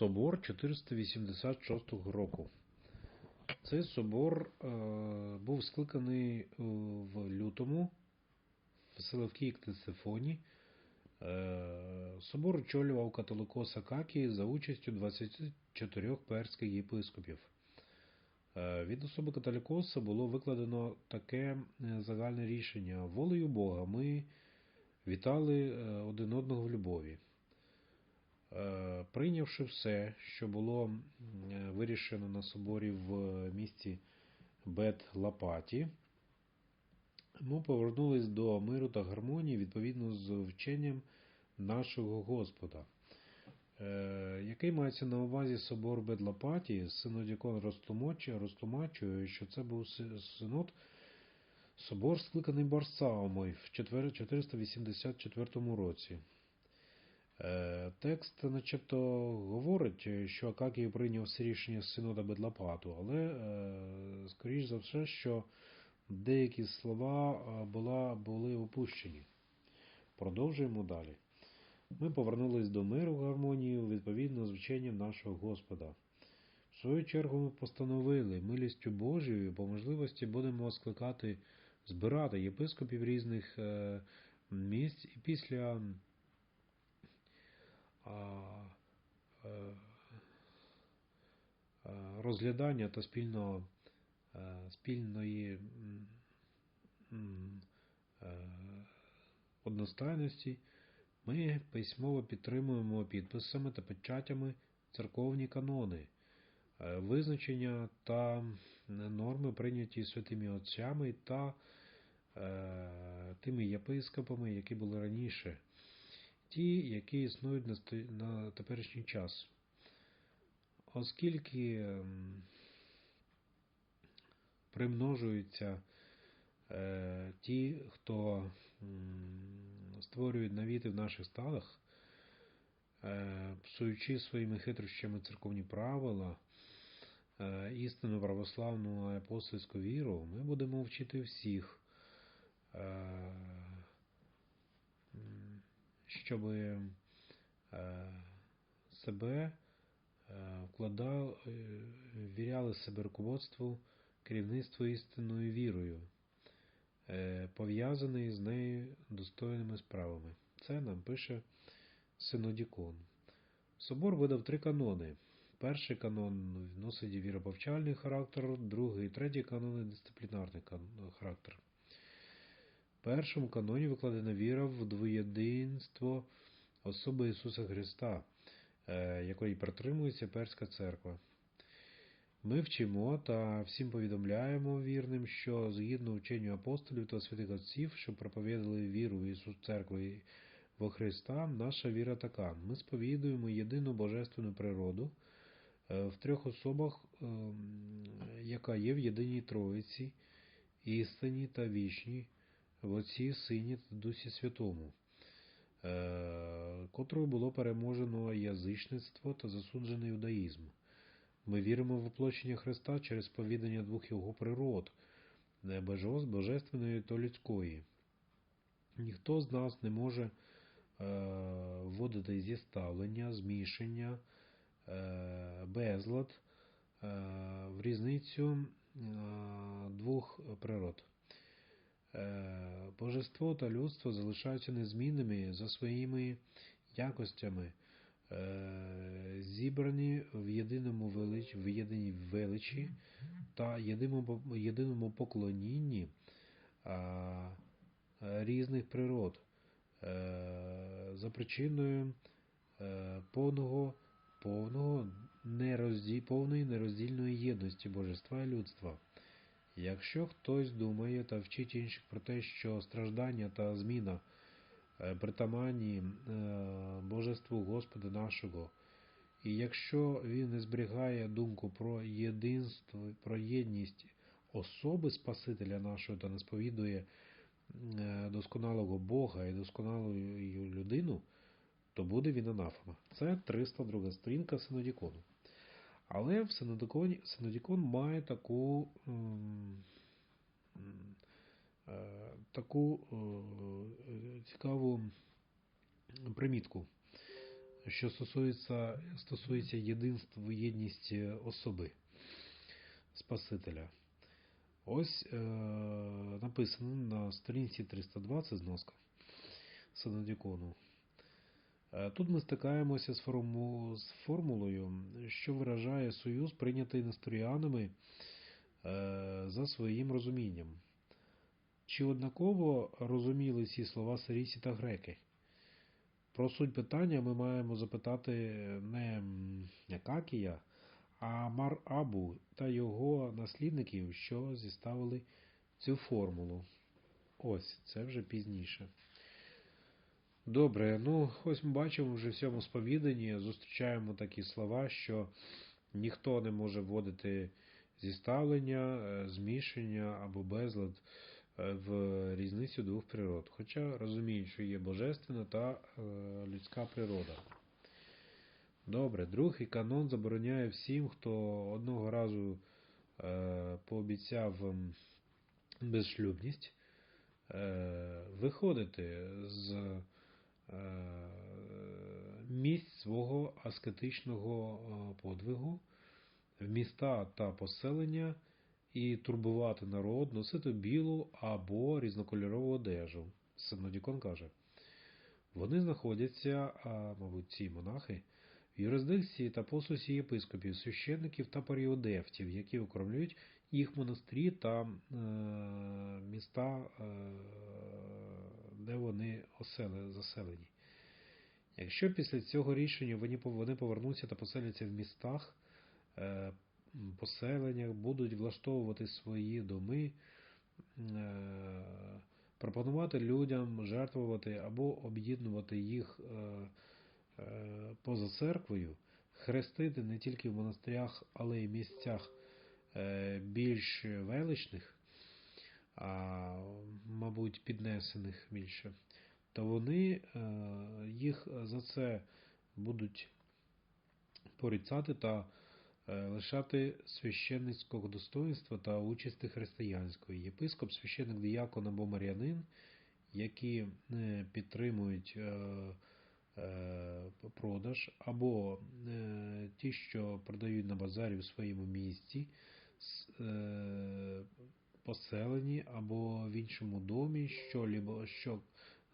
Собор 486 року. Цей собор е, був скликаний е, в лютому в Селевкій Ктесифоні. Е, собор очолював католикос Акакій за участю 24 перських єпископів. Е, від особи католикоса було викладено таке е, загальне рішення: волею Бога ми вітали е, один одного в любові. Е, Прийнявши все, що було е, вирішено на соборі в місті Бет-Лапаті, ми повернулись до миру та гармонії відповідно з вченням нашого Господа. Е, Який мається на увазі собор Бедлапаті, синодікон розтлумачує, розтлумачує, що це був синод, собор, скликаний Барсаумой в 484 році. Е, Текст начебто говорить, що Акакій прийняв це рішення з синода Бедлапату, але е, скоріш за все, що деякі слова е, була, були опущені. Продовжуємо далі. Ми повернулись до миру гармонію відповідно з вченням нашого Господа. В свою чергу ми постановили, милістю Божою по можливості будемо скликати, збирати єпископів різних місць і після розглядання та спільного, е, спільної е, одностайності ми письмово підтримуємо підписами та печатями церковні канони, е, визначення та норми, прийняті святими отцями та е, тими єпископами, які були раніше, ті, які існують на, теперішній час. Оскільки ем, примножуються е, ті, хто створюють навіти в наших стадах, е, псуючи своїми хитрощами церковні правила, е, істинну православну апостольську віру, ми будемо вчити всіх, щоб себе е, вкладав, е, віряли себе руководству, керівництву істинною вірою, е, пов'язаний з нею достойними справами. Це нам пише Синодікон. Собор видав три канони. Перший канон носить віроповчальний характер, другий і третій канони дисциплінарний характер. Першому каноні викладена віра в двоєдинство особи Ісуса Христа, е, якої притримується Перська церква. Ми вчимо та всім повідомляємо вірним, що згідно вченню апостолів та святих отців, що проповідали віру в Ісус Церкви во Христа, наша віра така. Ми сповідуємо єдину божественну природу е, в трьох особах, ем, яка є в єдиній Троїці, істині та вічній, в Отці, Сині та Дусі Святому, е, котрою було переможено язичництво та засуджений юдаїзм. Ми віримо в воплощення Христа через повідання двох його природ, божественної та людської. Ніхто з нас не може е, вводити зіставлення, змішання, е, безлад в різницю двох природ. Е, Божество та людство залишаються незмінними за своїми якостями, е, зібрані в єдиному велич, в єдиній величі та єдиному, єдиному поклонінні різних природ е, за причиною повного, повного нерозділ, повної нероздільної єдності божества і людства. Якщо хтось думає та вчить інших про те, що страждання та зміна е, притаманні е, Божеству Господа нашого, і якщо він не зберігає думку про єдинство, про єдність особи Спасителя нашого та не сповідує е, досконалого Бога і досконалу людину, то буде він анафема. Це 302 сторінка Синодікону. Але в Синодиконі, Синодікон має таку, м, м, е, таку е, цікаву примітку. що стосується, стосується єдинства, єдність особи Спасителя. Ось е, написано на сторінці 320 зноска Синодікону. Е, Тут ми стикаємося з, форму, з формулою, що виражає союз, прийнятий несторіанами е, за своїм розумінням. Чи однаково розуміли ці слова сирійці та греки? Про суть питання ми маємо запитати не м, Акакія, а Мар Абу та його наслідників, що зіставили цю формулу. Ось, це вже пізніше. Добре, ну ось ми бачимо вже в цьому сповіданні, зустрічаємо такі слова, що ніхто не може вводити зіставлення, е, змішання або безлад е, в різницю двох природ. Хоча розуміють, що є божественна та е, людська природа. Добре, другий канон забороняє всім, хто одного разу пообіцяв безшлюбність, е, виходити з місць свого аскетичного е, подвигу в міста та поселення і турбувати народ, носити білу або різнокольорову одежу. Синодікон каже. Вони знаходяться, а, мабуть, ці монахи, в юрисдикції та посусі єпископів, священників та паріодефтів, які окромлюють їх монастирі та е, міста, е, де вони заселені. Якщо після цього рішення вони, повернуться та поселяться в містах, е, поселеннях, будуть влаштовувати свої доми, е, пропонувати людям жертвувати або об'єднувати їх е, поза церквою, хрестити не тільки в монастирях, але й місцях більш величних, а, мабуть, піднесених більше, то вони е, їх за це будуть порицати та е, лишати священницького достоинства та участі християнської. Єпископ, священник, діякон або мар'янин, які е, підтримують е, продаж, або ті, що продають на базарі в своєму місті, е, або в іншому домі, що, що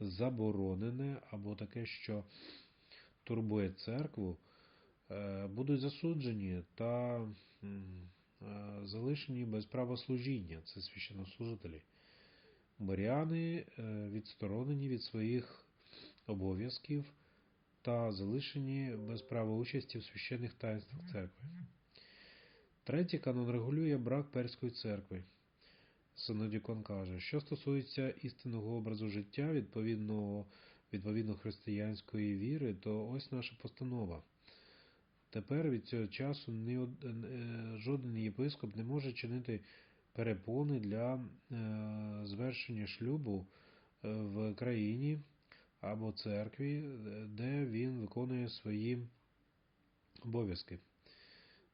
заборонене, або таке, що турбує церкву, е, будуть засуджені та е, залишені без права служіння, це священнослужителі. Маріани е, відсторонені від своїх обов'язків та залишені без права участі в священних таїнствах церкви. Третій канон регулює брак перської церкви. Синодікон каже, що стосується істинного образу життя відповідного, відповідно християнської віри, то ось наша постанова. Тепер від цього часу ні е, жоден єпископ не може чинити перепони для е, звершення шлюбу е, в країні або церкві, де він виконує свої обов'язки.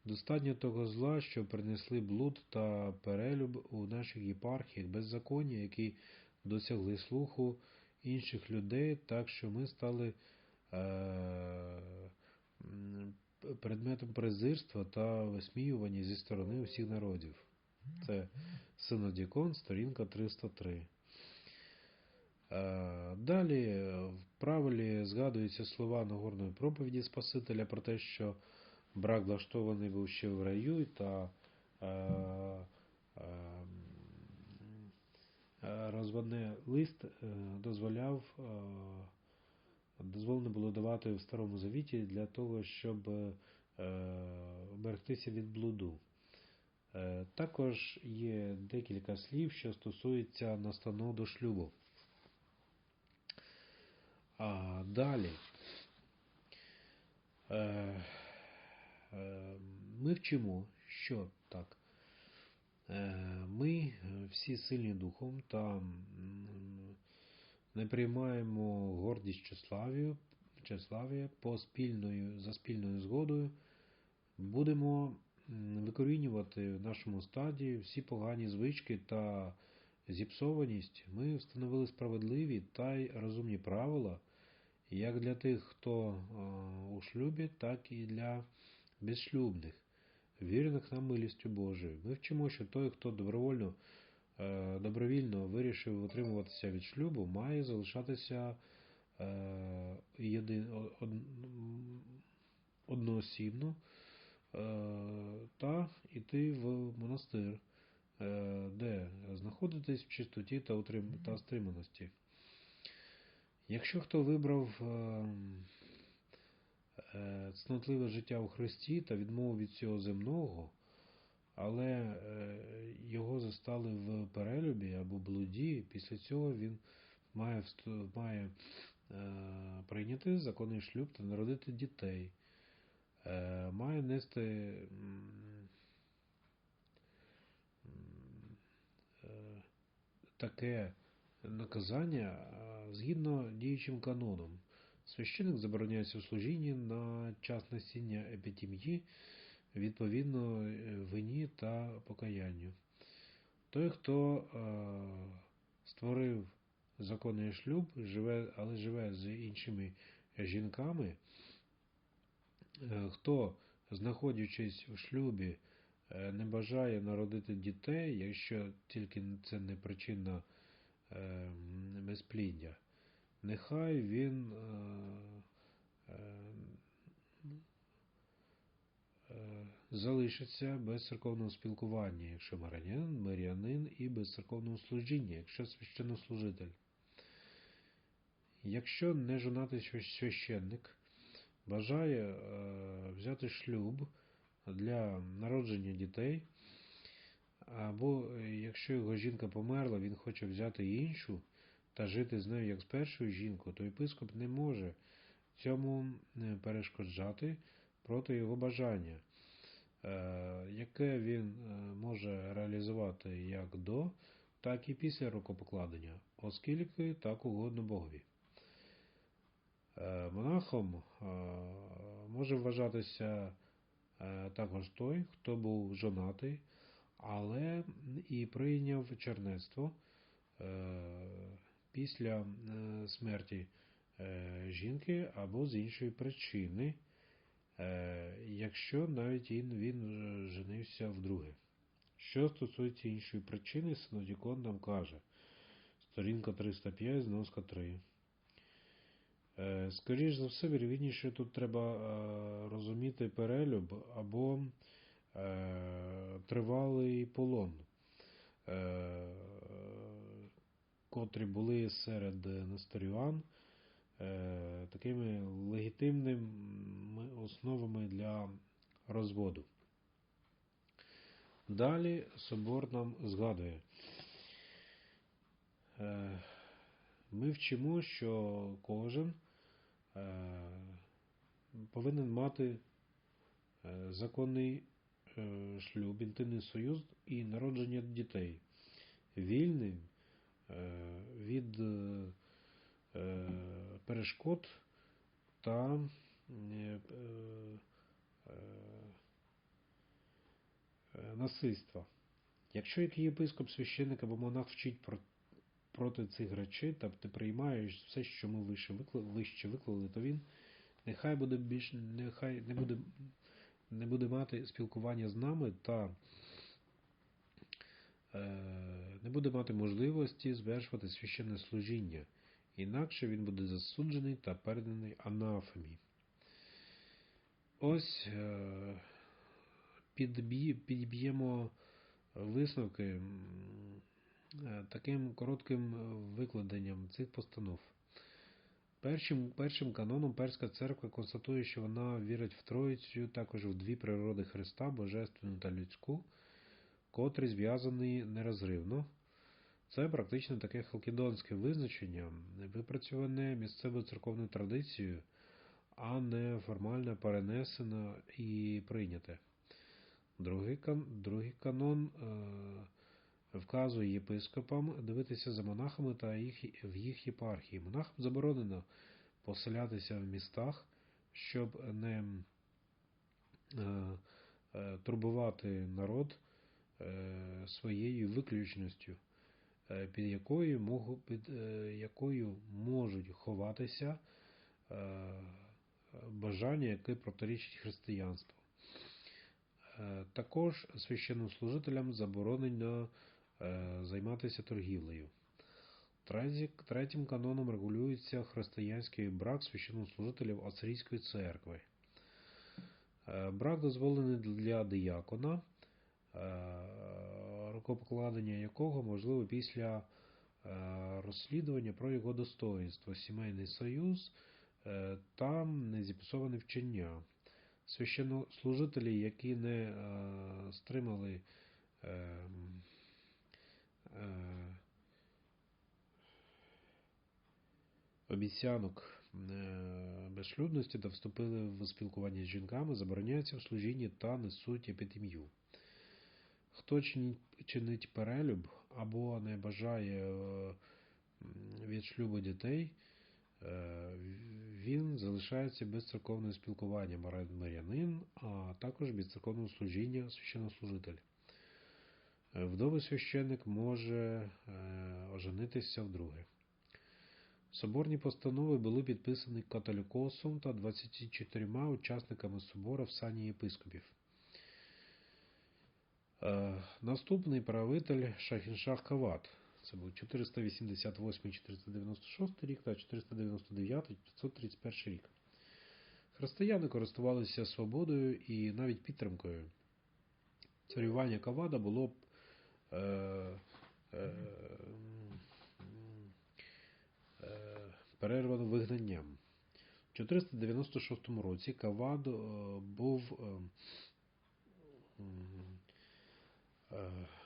Достатньо того зла, що принесли блуд та перелюб у наших єпархіях, беззаконня, які досягли слуху інших людей, так що ми стали е, предметом презирства та висміювання зі сторони усіх народів. Це Синодікон, сторінка 303. Е, Далі в правилі згадуються слова Нагорної проповіді Спасителя про те, що брак влаштований був ще в раю, та е, е, е, розводний лист дозволяв, дозволено було давати в Старому Завіті для того, щоб берегтися від блуду. Також є декілька слів, що стосуються настанов до шлюбу. А далі. Е, е, Ми вчимо, що так. е, Ми всі сильні духом та не приймаємо гордість тщеславію, тщеславія по спільною, за спільною згодою, будемо викорінювати в нашому стаді всі погані звички та зіпсованість. Ми встановили справедливі та й розумні правила, як для тих, хто е, у шлюбі, так і для безшлюбних, вірних нам милістю Божою. Ми вчимо, що той, хто добровольно, е, добровільно вирішив утримуватися від шлюбу, має залишатися е, одноосібно е, та йти в монастир, де знаходитись в чистоті та, стриманості. Якщо хто вибрав ем, цнотливе життя у Христі та відмову від цього земного, але е, його застали в перелюбі або блуді, після цього він має, має е, прийняти законний шлюб та народити дітей, е, має нести е, таке наказання е, згідно діючим каноном. Священик забороняється у служінні на час насіння епітім'ї, відповідно е, вині та покаянню. Той, хто е, створив законний шлюб, живе, але живе з іншими жінками, е, хто, знаходячись у шлюбі, е, не бажає народити дітей, якщо тільки це не причина е, безпліддя, нехай він е, е, е, залишиться без церковного спілкування, якщо марянин, мирянин і без церковного служіння, якщо священнослужитель. Якщо не жонатий священник бажає взяти шлюб для народження дітей, або якщо його жінка померла, він хоче взяти іншу та жити з нею як з першою жінкою, то єпископ не може цьому е, перешкоджати проти його бажання, е, яке він е, може реалізувати як до, так і після рукопокладення, оскільки так угодно Богові. Монахом може вважатися також той, хто був жонатий, але і прийняв чернецтво після е, смерті е, жінки або з іншої причини, е, якщо навіть він, женився вдруге. Що стосується іншої причини, Синодікон нам каже, сторінка 305, зноска 3. Е, Скоріш за все, вірвідніше тут треба розуміти перелюб або тривалий полон, котрі були серед Несторіан е, такими легітимними основами для розводу. Далі собор нам згадує. Е, Ми вчимо, що кожен е, повинен мати е, законний е, шлюб, інтимний союз і народження дітей, вільним е, від е, е, перешкод та е, е, е, насильства. Якщо який єпископ, священник або монах вчить про, проти цих речей, та ти приймаєш все, що ми вище виклали, то він нехай буде більш нехай не буде не буде мати спілкування з нами та е, буде мати можливості звершувати священне служіння, інакше він буде засуджений та переданий анафемі. Ось е, підб'ємо висновки е, таким коротким викладенням цих постанов. Першим, першим каноном Перська церква констатує, що вона вірить в Троїцю, також в дві природи Христа, божественну та людську, котрі зв'язані нерозривно. Це практично таке халкідонське визначення, випрацьоване місцевою церковною традицією, а не формально перенесено і прийняте. Другий, кан, другий канон е, вказує єпископам дивитися за монахами та їх, в їх єпархії. Монахам заборонено поселятися в містах, щоб не е, е, турбувати народ е, своєю виключністю, під якою, під, е, якою можуть ховатися е, бажання, яке протирічить християнству. Е, Також священнослужителям заборонено е, займатися торгівлею. Третім каноном регулюється християнський брак священнослужителів Асирійської церкви. Е, Брак дозволений для диякона, рукопокладення якого можливо після е, розслідування про його достоїнство, сімейний союз е, та незіпсоване вчення. Священнослужителі, які не е, стримали обіцянок безшлюдності та вступили в спілкування з жінками, забороняються в служінні та несуть епітемію. Хто чинить, перелюб або не бажає е, від шлюбу дітей, е, він залишається без церковного спілкування марянин, а також без церковного служіння священнослужитель. Вдовий священник може е, оженитися вдруге. Соборні постанови були підписані католікосом та 24 учасниками собора в сані єпископів. Е, Наступний правитель Шахіншах Кават. Це був 488-496 рік та 499-531 рік. Християни користувалися свободою і навіть підтримкою. Царювання Кавада було б е, е, перервано вигнанням. У 496 році Кавад був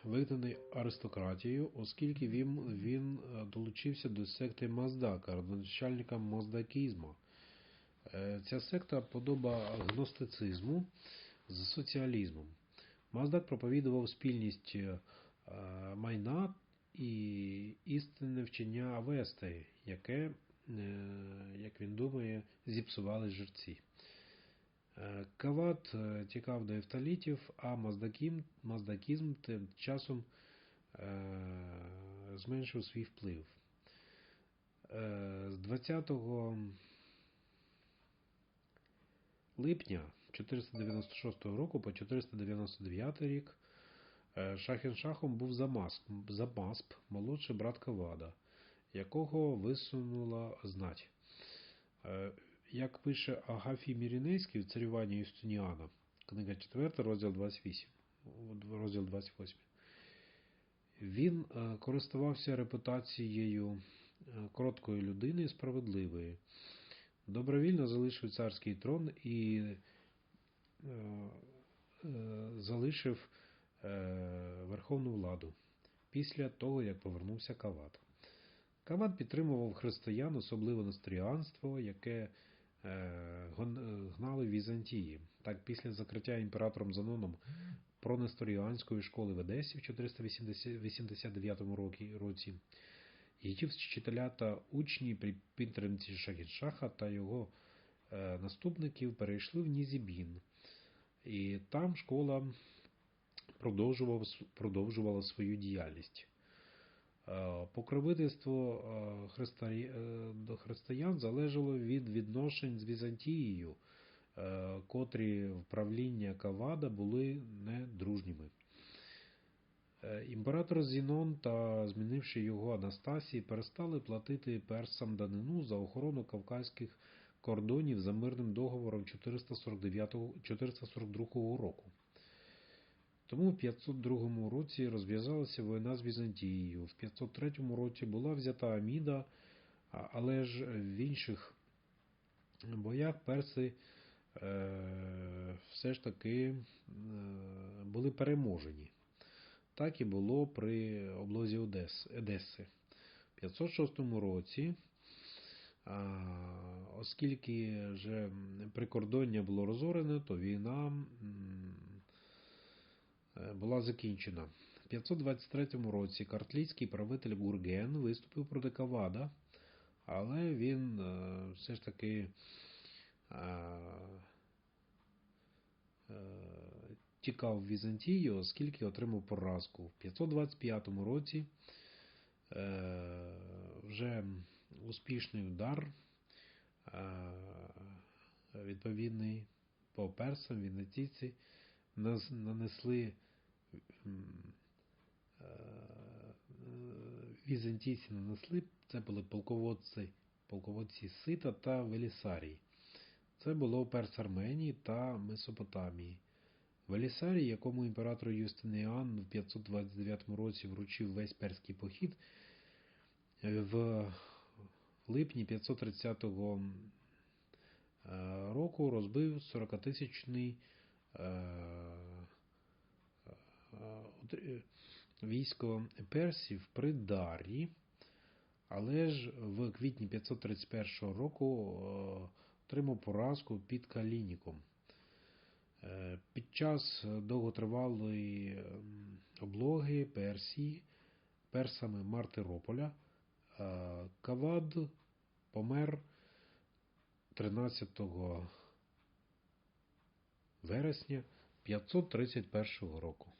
вигнаний аристократією, оскільки він, він е, долучився до секти Маздака, родоначальника маздакізму. Е, Ця секта подоба гностицизму з соціалізмом. Маздак проповідував спільність е, майна і істинне вчення Авести, яке, е, як він думає, зіпсували жерці. Кават е, тікав до ефталітів, а маздакізм тим часом е, зменшив свій вплив. Е, З 20 липня 496 року по 499 рік Шахіншахом був Замасп, молодший брат Кавада, якого висунула знать. Як пише Агафій Мірінейський в царюванні Юстиніана, книга 4, розділ 28, розділ 28. Він е, користувався репутацією е, короткої людини і справедливої. Добровільно залишив царський трон і е, залишив верховну владу після того, як повернувся Кават. Кават підтримував християн, особливо настріанство, яке гнали в Візантії. Так, після закриття імператором Заноном пронесторіанської школи в Одесі в 489 році, її вчителя та учні при підтримці Шахіншаха та його е, наступників перейшли в Нізібін. І там школа продовжувала свою діяльність. Е, Покровительство е, е, до християн залежало від відношень з Візантією, котрі в правління Кавада були недружніми. Імператор Зінон та змінивши його Анастасії перестали платити персам данину за охорону кавказьких кордонів за мирним договором 449 442 року. Тому в 502 році розв'язалася війна з Візантією. В 503 році була взята Аміда, але ж в інших боях перси е, все ж таки е, були переможені. Так і було при облозі Одес, Едеси. В 506 році, оскільки вже прикордоння було розорене, то війна була закінчена. В 523 році картлійський правитель Гурген виступив проти Кавада, але він е, все ж таки е, е, тікав в Візантію, оскільки отримав поразку. В 525 році е, вже успішний удар е, відповідний по персам, візантійці наз- нанесли е, візантійці нанесли, це були полководці, полководці Сита та Велісарій. Це було Перс Арменії та Месопотамії. Велісарій, якому імператор Юстиніан в 529 році вручив весь перський похід, е, в липні 530 е, року розбив 40-тисячний е, е, от- військо персів при Дарі, але ж в квітні 531 року е, отримав поразку під Калініком. Е, Під час довготривалої облоги Персії персами Мартирополя е, Кавад помер 13 вересня 531 року.